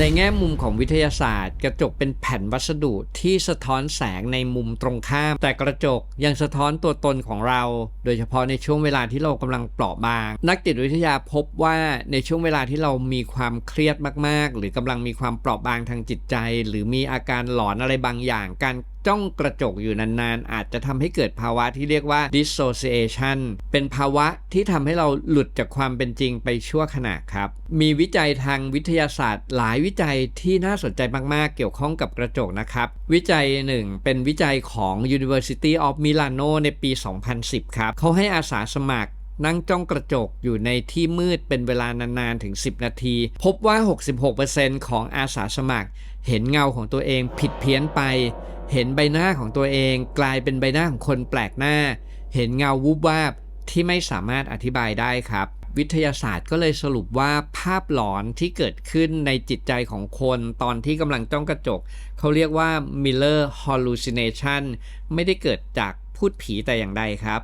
ในแง่มุมของวิทยาศาสตร์ กระจกเป็นแผ่นวัสดุที่สะท้อนแสงในมุมตรงข้าม แต่กระจกยังสะท้อนตัวตนของเรา โดยเฉพาะในช่วงเวลาที่เรากำลังเปราะบาง นักจิตวิทยาพบว่าในช่วงเวลาที่เรามีความเครียดมาก ๆ หรือกำลังมีความเปราะบางทางจิตใจ หรือมีอาการหลอนอะไรบางอย่างการ จ้องกระจกอยู่นานๆ อาจจะทำให้เกิดภาวะที่เรียกว่า dissociation เป็นภาวะที่ทำให้เราหลุดจากความเป็นจริงไปชั่วขณะครับ มีวิจัยทางวิทยาศาสตร์ หลายวิจัยที่น่าสนใจมากๆ เกี่ยวข้องกับกระจกนะครับ วิจัยหนึ่งเป็นวิจัยของ University of Milano ในปี 2010 ครับ เขาให้อาสาสมัครนั่งจ้องกระจกอยู่ในที่มืดเป็นเวลานานๆ ถึง 10 นาที พบว่า 66%ของอาสาสมัคร เห็นเงาของตัวเองผิดเพี้ยนไป เห็นใบหน้าของตัวเองกลายเป็นใบหน้าของคนแปลกหน้า เห็นเงาวูบวาบที่ไม่สามารถอธิบายได้ครับ วิทยาศาสตร์ก็เลยสรุปว่าภาพหลอนที่เกิดขึ้นในจิตใจของคนตอนที่กำลังจ้องกระจก เขาเรียกว่า Miller hallucination ไม่ได้เกิดจากพูดผีแต่อย่างใดครับ